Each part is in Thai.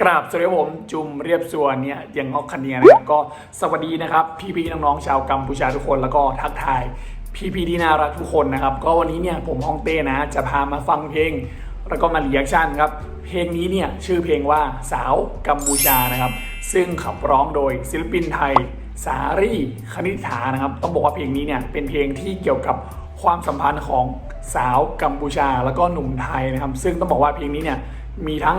กราบสวัสดีครับผมจุมเรียบส่วนเนี่ยยังงอกคันเนียนะครับก็สวัสดีนะครับ พี่ๆน้องๆชาวกัมพูชาทุกคนแล้วก็ทักทายพี่ๆที่น่ารักทุกคนนะครับ ก็วันนี้เนี่ยผมฮองเต้นะ จะพามาฟังเพลง แล้วก็มาเรีแอคชั่นครับ เพลงนี้เนี่ยชื่อเพลงว่าสาวกัมพูชานะครับ ซึ่งขับร้องโดยศิลปินไทย สารีคณิษฐานะครับ ต้องบอกว่าเพลงนี้เนี่ยเป็นเพลงที่เกี่ยวกับความสัมพันธ์ของสาวกัมพูชาแล้วก็หนุ่มไทยนะครับ ซึ่งต้องบอกว่าเพลงนี้เนี่ยมีทั้ง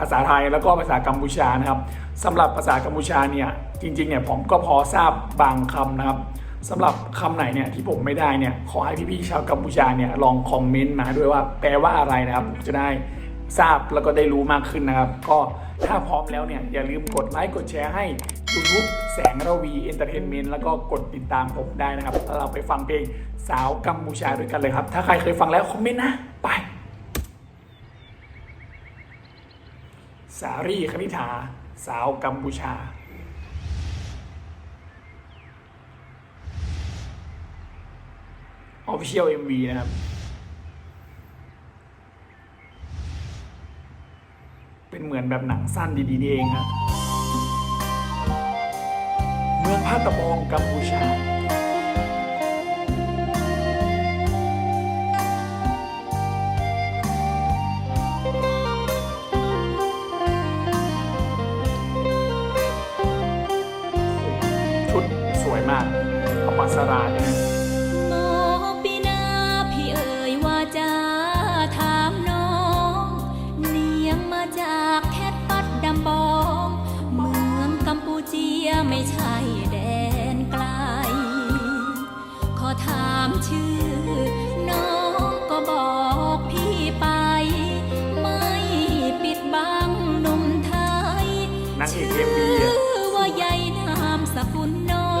ภาษาไทยแล้วก็ภาษากัมพูชานะครับสำหรับภาษากัมพูชาเนี่ยจริงๆเนี่ยผมก็พอทราบบางคำนะครับสำหรับคำไหนเนี่ยที่ผมไม่ได้เนี่ยขอให้พี่ๆชาวกัมพูชาเนี่ยลองคอมเมนต์มาด้วยว่าแปลว่าอะไรนะครับจะได้ทราบแล้วก็ได้รู้มากขึ้นนะครับ ก็ถ้าพร้อมแล้วเนี่ยอย่าลืมกดไลค์กดแชร์ให้ YouTube แสงระวีเอนเตอร์เทนเมนต์แล้วก็กดติดตามผมได้นะครับแล้วเราไปฟังเพลงสาวกัมพูชาด้วยกันเลยครับ ถ้าใครเคยฟังแล้วคอมเมนต์นะ ไป สารีคณิษฐา สาวกัมพูชา Official MV นะครับ เป็นเหมือนแบบหนังสั้นดีๆนี่เองครับเมืองพาตะบองกัมพูชา ไม่ใช่แดนไกล ขอถามชื่อ น้องก็บอกพี่ไป ไม่ปิดบังหนุ่มไทยนางเอก MV อะ ชื่อว่าใยนามสกุลน้อ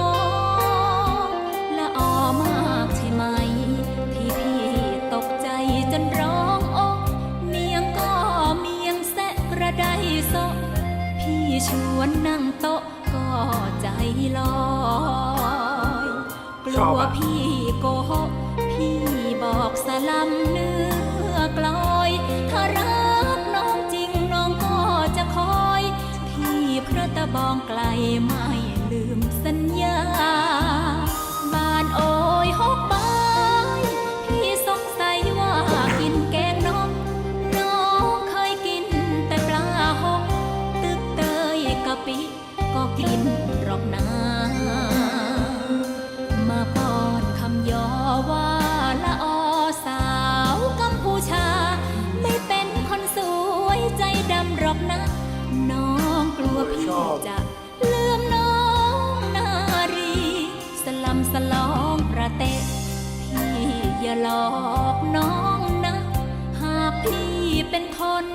งละออมากใช่ไหม ที่พี่ตกใจจนร้องอกเนียงก็เมียงแสะกระไดโซะพี่ชวนนั่งโต๊ะ ใจลอยกชลัอบวอะพี่โกหกพี่บอกสลัมเนื้อกลอยถ้ารักน้องจริงน้องก็จะคอย พี่พระตะบองไกลไม่ลืม นะน้องกลัวพี่ชอบจะลืมน้องนารี สลัมสลองประเตะพี่อย่าหลอกน้องนะ หากพี่เป็นคน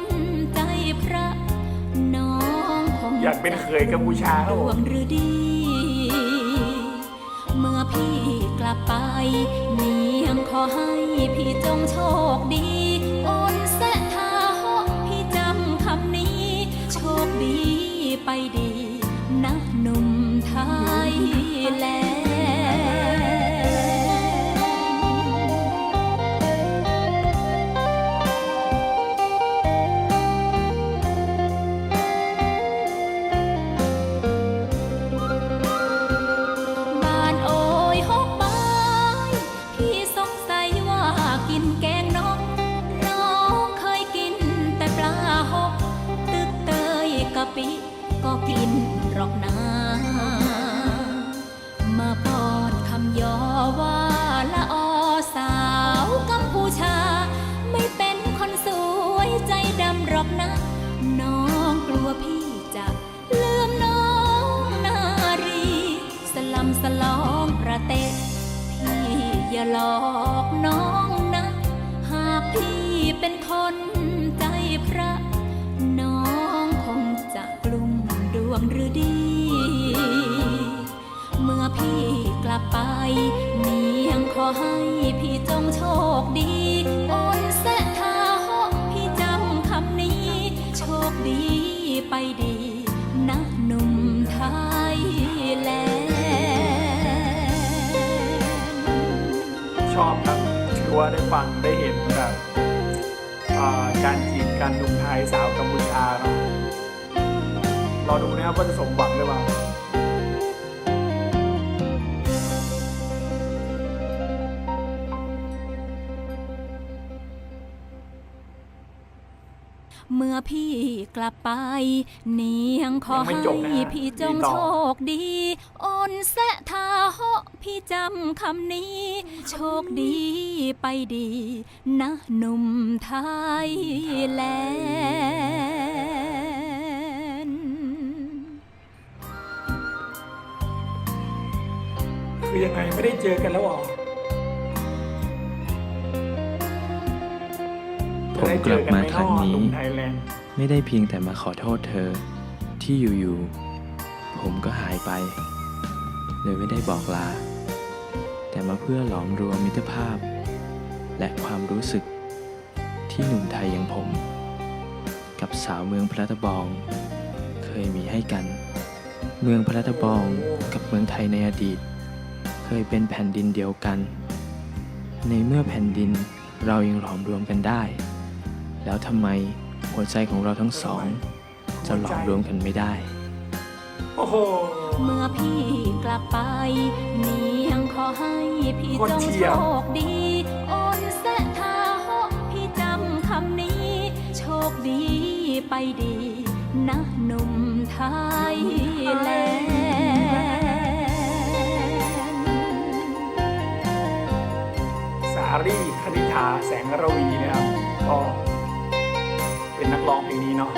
ใจพระ น้องคงอยากเป็นเคยกัมพูชาครับดผวมงหรือดี เมื่อพี่กลับไปเนียงขอให้พี่จงโชคดีีไปดีำย่อว่าละอสาวกัมพูชา ไม่เป็นคนสวยใจดำหรอกนะ น้องกลัวพี่จะลืมน้องนารี สลัมสลองประเตะพี่อย่าหลอกน้องนะ หากพี่เป็นคนใจพระ น้องคงจะกลุ่มดวงหรือดี เมื่อพี่ ลับไปเนียงขอให้พี่จงโชคดีโอนแสทาหกพี่จำคำนี้ โชคดีไปดีนะหนุ่มไทยแลนด์ชอบครับถือว่าได้ฟังได้เห็นแบบการจีบกันหนุ่มไทยสาวกัมพูชาเนาะรอดูนะครับว่าจะสมหวังหรือเปล่า เมื่อพี่กลับไป เนียงขอยังไม่ให้จบนะฮะพี่จงมีต่อโชคดีโอนแสะทาเหาะพี่จำคำนี้ โชคดีไปดี นะหนุ่มไทยแลนด์คือยังไงไม่ได้เจอกันแล้วเหรอ ผมกลับมาครั้งนี้ไทยแลนด์ไม่ได้เพียงแต่มาขอโทษเธอ ที่อยู่ๆผมก็หายไป เลยไม่ได้บอกลา แต่มาเพื่อหลอมรวมมิตรภาพ และความรู้สึกที่หนุ่มไทยอย่างผม กับสาวเมืองพระตะบอง เคยมีให้กัน เมืองพระตะบองกับเมืองไทยในอดีต เคยเป็นแผ่นดินเดียวกัน ในเมื่อแผ่นดินเรายังหลอมรวมกันได้ แล้วทำไมหัวใจของเราทั้งสอง จะหลอมรวมกันไม่ได้ โอ้โห เมื่อพี่กลับไปเนียงขอให้พี่คนจงเชีโชยร์คดี โอนแสะทาเหาะพี่จำคำนี้ โชคดีไปดี นะหนุ่มไทยแลนด์สารีคณิธาแสงระวีนะครับก็เป็ นักร้องเพลงนี้เนาะ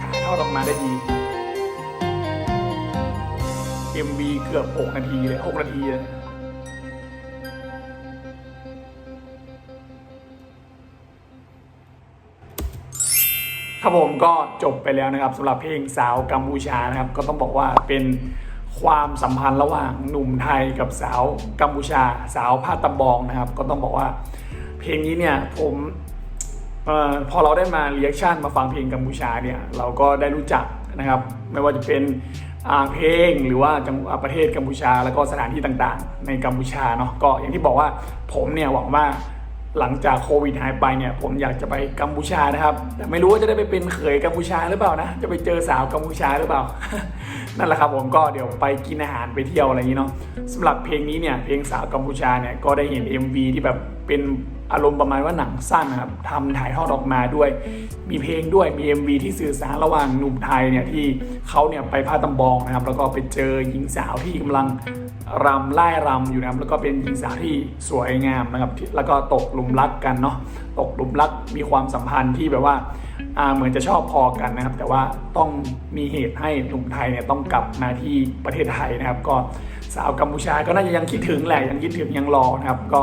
ถ่ายทอดออกมาได้ดี MV เกือบ 6 นาทีเลย6นาทีเลยครับผมก็จบไปแล้วนะครับสำหรับเพลงสาวกัมพูชานะครับ ก็ต้องบอกว่าเป็นความสัมพันธ์ระหว่างหนุ่มไทยกับสาวกัมพูชา สาวภาคตะบองนะครับ ก็ต้องบอกว่า เพลงนี้เนี่ยผม พอเราได้มาเรีแอคชั่นมาฟังเพลงกัมพูชาเนี่ยเราก็ได้รู้จักนะครับไม่ว่าจะเป็นเพลงหรือว่าจังหวัดประเทศกัมพูชา แล้วก็สถานที่ต่างๆ ในกัมพูชาเนาะก็อย่างที่บอกว่าผมเนี่ยหวังว่าหลังจากโควิดหายไปเนี่ยผมอยากจะไปกัมพูชานะครับ แต่ไม่รู้ว่าจะได้ไปเป็นเขยกัมพูชาหรือเปล่านะจะไปเจอสาวกัมพูชาหรือเปล่า นั่นแหละครับผมก็เดี๋ยวไปกินอาหารไปเที่ยวอะไรอย่างนี้เนาะสำหรับเพลงนี้เนี่ยเพลงสาวกัมพูชาเนี่ยก็ได้เห็น MV ที่แบบเป็น อารมณ์ประมาณว่าหนังสั้นนะครับทำถ่ายทอดออกมาด้วย มีเพลงด้วยมี MV ที่สื่อสารระหว่างหนุ่มไทยเนี่ยที่เขาเนี่ยไปพาตำบองนะครับ แล้วก็ไปเจอหญิงสาวที่กำลังรำไล่รำอยู่นะครับแล้วก็เป็นหญิงสาวที่สวยงามนะครับแล้วก็ตกหลุมรักกันเนาะตกหลุมรักมีความสัมพันธ์ที่แบบว่าอ่าเหมือนจะชอบพอกันนะครับ แต่ว่าต้องมีเหตุให้หนุ่มไทยเนี่ยต้องกลับมาที่ประเทศไทยนะครับ ก็สาวกัมพูชาก็น่าจะยังคิดถึงแหละยังคิดถึงยังรอนะครับ ก็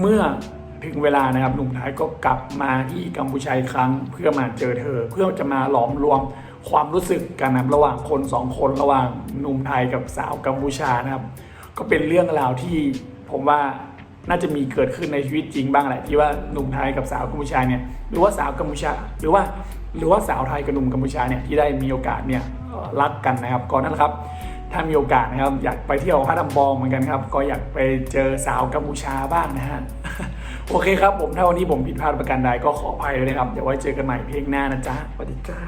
เมื่อ ถึงเวลานะครับหนุ่มไทยก็กลับมาที่กัมพูชาครั้ง เพื่อมาเจอเธอ เพื่อจะมาหลอมรวมความรู้สึกกันนะระหว่างคนสองคนระหว่างหนุ่มไทยกับสาวกัมพูชานะครับ ก็เป็นเรื่องราวที่ผมว่าน่าจะมีเกิดขึ้นในชีวิตจริงบ้างแหละที่ว่าหนุ่มไทยกับสาวกัมพูชาเนี่ยหรือว่าสาวกัมพูชา หรือว่าหรือว่าสาวไทยกับหนุ่มกัมพูชาเนี่ยที่ได้มีโอกาสเนี่ยรักกันนะครับก่อนนั้นครับถ้ามีโอกาสนะครับอยากไปเที่ยวพระดำบองเหมือนกันครับ ก็อยากไปเจอสาวกัมพูชาบ้างนะฮะ โอเคครับผมถ้าวันนี้ผมผิดพลาดประการใดก็ขออภัยเลยนะครับ เดี๋ยวไว้เจอกันใหม่เพลงหน้านะจ๊ะสวัสดีจ้า